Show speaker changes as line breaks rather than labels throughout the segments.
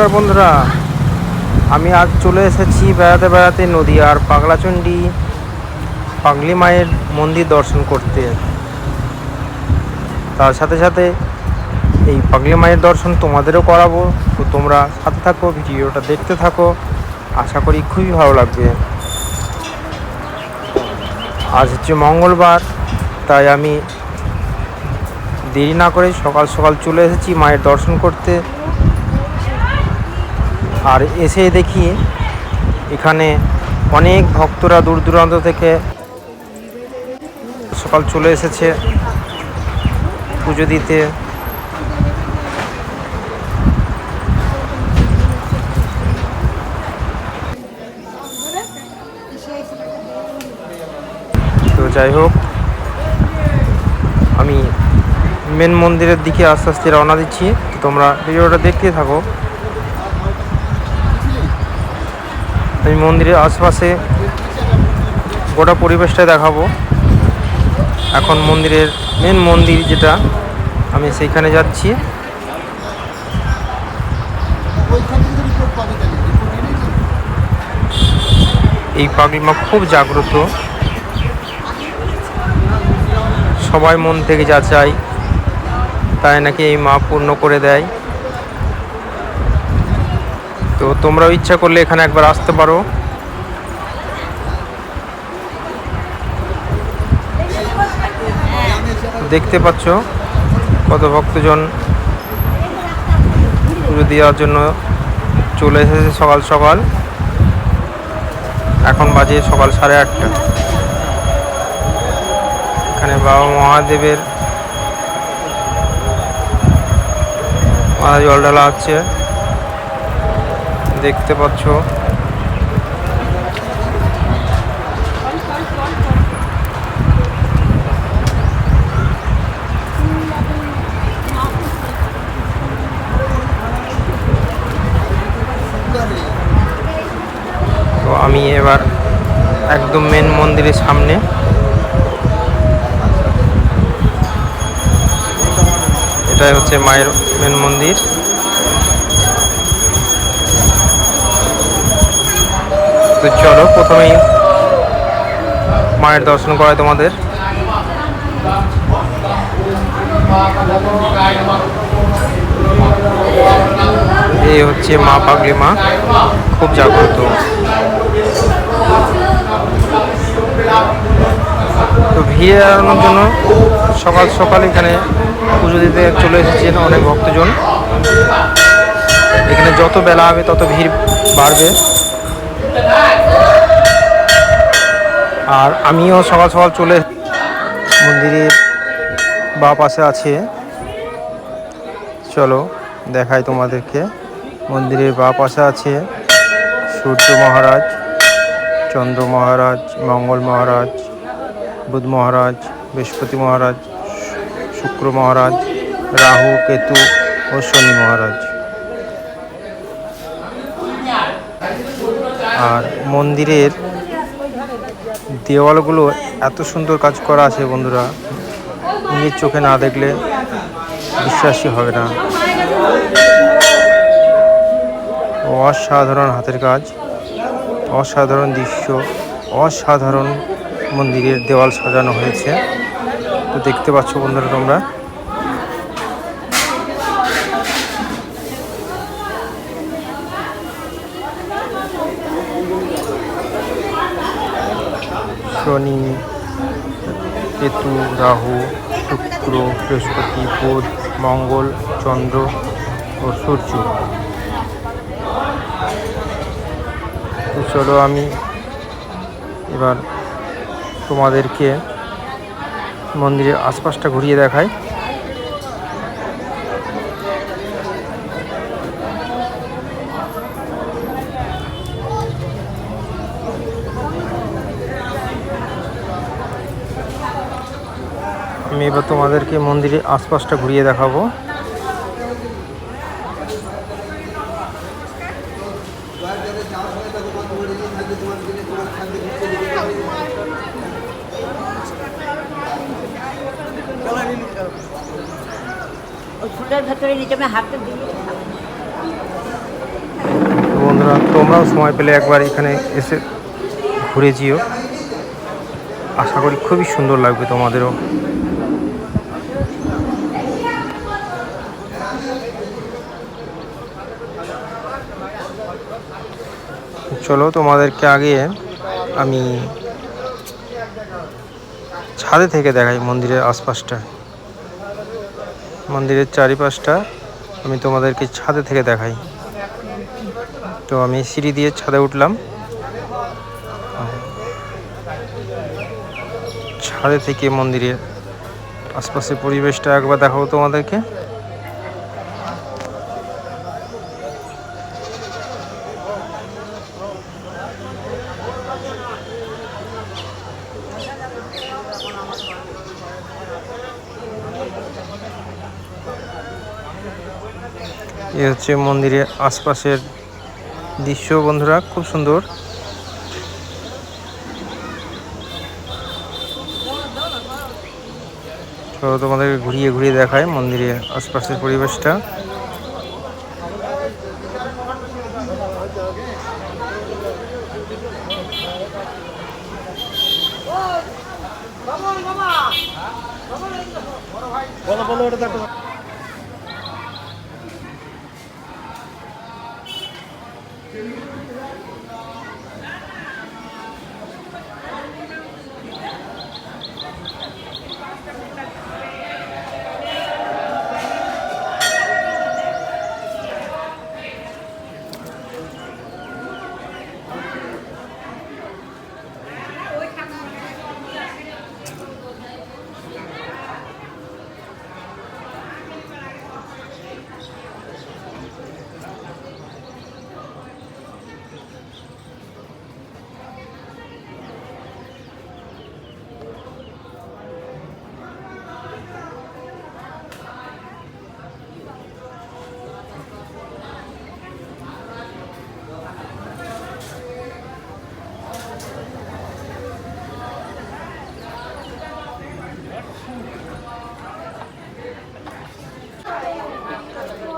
নমস্কার বন্ধুরা, আমি আজ চলে এসেছি বেড়াতে বেড়াতে নদীয়ার পাগলাচণ্ডী পাগলি মায়ের মন্দির দর্শন করতে। তার সাথে সাথে এই পাগলি মায়ের দর্শন তোমাদেরও করাবো। তো তোমরা সাথে থাকো, ভিডিওটা দেখতে থাকো। আশা করি খুবই ভালো লাগবে। আজ হচ্ছে মঙ্গলবার, তাই আমি দেরি না করে সকাল সকাল চলে এসেছি মায়ের দর্শন করতে। আর এসে দেখি এখানে অনেক ভক্তরা দূর দূরান্ত থেকে সকাল চলে এসেছে পুজো দিতে। তো যাই হোক, আমি মেন মন্দিরের দিকে আস্তে আস্তে রওনা দিচ্ছি। তোমরা ভিডিওটা দেখতে থাকো। আমি মন্দিরের আশপাশে গোটা পরিবেশটা দেখাবো। এখন মন্দিরের মেন মন্দির যেটা, আমি সেইখানে যাচ্ছি। এই পাগলিমা খুব জাগ্রত। সবাই মন থেকে যা চাই তাই নাকি এই মা পূর্ণ করে দেয়। তো তোমরাও ইচ্ছা করলে এখানে একবার আসতে পারো। দেখতে পাচ্ছ কত ভক্তজন পুজো দেওয়ার জন্য চলে এসেছে সকাল সকাল। এখন বাজে সকাল সাড়ে আটটা। এখানে বাবা মহাদেবের জল ঢালা হচ্ছে। দেখতে পাচ্ছ। তো আমি এবার একদম মেন মন্দিরের সামনে। এটাই হচ্ছে মায়ের মেন মন্দির। তো চলো, প্রথমেই মায়ের দর্শন করায় তোমাদের। এই হচ্ছে মা পাগলি মা, খুব জাগ্রত। তো ভিড় এড়ানোর জন্য সকাল সকাল এখানে পুজো দিতে চলে এসেছেন অনেক ভক্তজন। এখানে যত বেলা হবে তত ভিড় বাড়বে। আর আমিও সকাল সকাল চলে মন্দিরের বা পাশে আছে। চলো দেখাই তোমাদেরকে। মন্দিরের বা পাশে আছে সূর্য মহারাজ, চন্দ্র মহারাজ, মঙ্গল মহারাজ, বুধ মহারাজ, বৃহস্পতি মহারাজ, শুক্র মহারাজ, রাহু, কেতু ও শনি মহারাজ। আর মন্দিরের দেওয়ালগুলো এত সুন্দর কাজ করা আছে বন্ধুরা। নিজের চোখে না দেখলে বিশ্বাসই হবে না। অসাধারণ হাতের কাজ, অসাধারণ দৃশ্য, অসাধারণ মন্দিরের দেওয়াল সাজানো হয়েছে। তো দেখতে পাচ্ছ বন্ধুরা তোমরা। শনি, কেতু, রাহু, শুক্র, বৃহস্পতি, বুধ, মঙ্গল, চন্দ্র ও সূর্য। তো চলো আমি এবার তোমাদেরকে মন্দিরের আশপাশটা ঘুরিয়ে দেখাই। আমি এবার তোমাদেরকে মন্দিরের আশপাশটা ঘুরিয়ে দেখাবো। বন্ধুরা তোমরাও সময় পেলে একবার এখানে এসে ঘুরে যেও। আশা করি খুবই সুন্দর লাগবে তোমাদেরও। চলো তোমাদেরকে আগে আমি ছাদে থেকে দেখাই মন্দিরের আশপাশটা। মন্দিরের চারিপাশটা আমি তোমাদেরকে ছাদে থেকে দেখাই। তো আমি সিঁড়ি দিয়ে ছাদে উঠলাম। ছাদে থেকে মন্দিরের আশপাশের পরিবেশটা একবার দেখাবো তোমাদেরকে। এ হচ্ছে মন্দিরের আশপাশের দৃশ্য বন্ধুরা, খুব সুন্দর। তো তোমাদেরকে ঘুরিয়ে ঘুরিয়ে দেখায় মন্দিরের আশপাশের পরিবেশটা।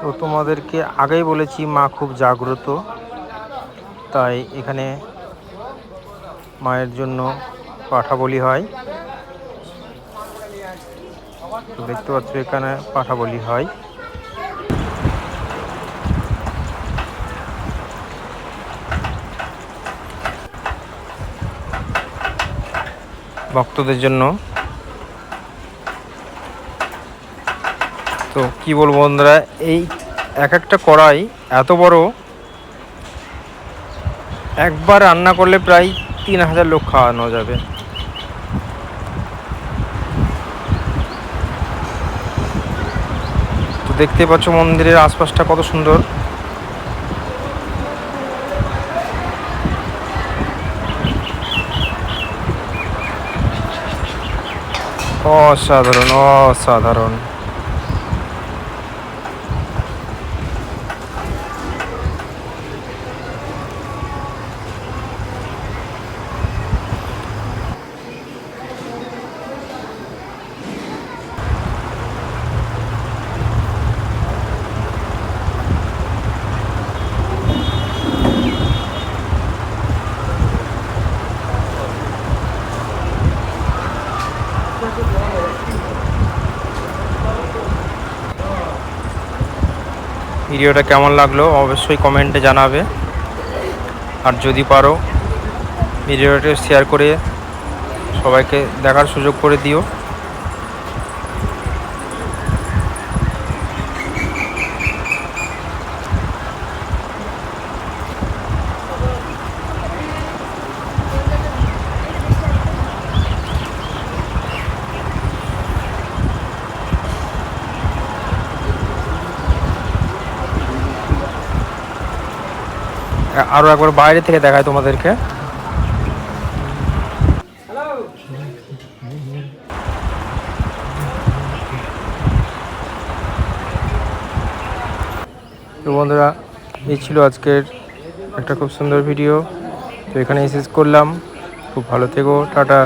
তো তোমাদেরকে আগেই বলেছি, মা খুব জাগ্রত। তাই এখানে মায়ের জন্য পাঠা বলি হয় দেখতে পাচ্ছ এখানে পাঠা বলি হয়। ভক্তদের জন্য তো কি বলব বন্ধুরা, এই এক একটা কড়াই এত বড়, একবার রান্না করলে প্রায় তিন হাজার লোক খাওয়ানো যাবে। তো দেখতে পাচ্ছ মন্দিরের আশপাশটা কত সুন্দর। অসাধারণ অসাধারণ। ভিডিওটা কেমন লাগল অবশ্যই কমেন্টে জানাবে। আর যদি পারো, ভিডিওটা শেয়ার করে সবাইকে দেখার সুযোগ করে দিও। আরও একবার বাইরে থেকে দেখায় তোমাদেরকে। বন্ধুরা, এই ছিল আজকের একটা খুব সুন্দর ভিডিও। তো এখানে শেষ করলাম। খুব ভালো থেকো, টাটা।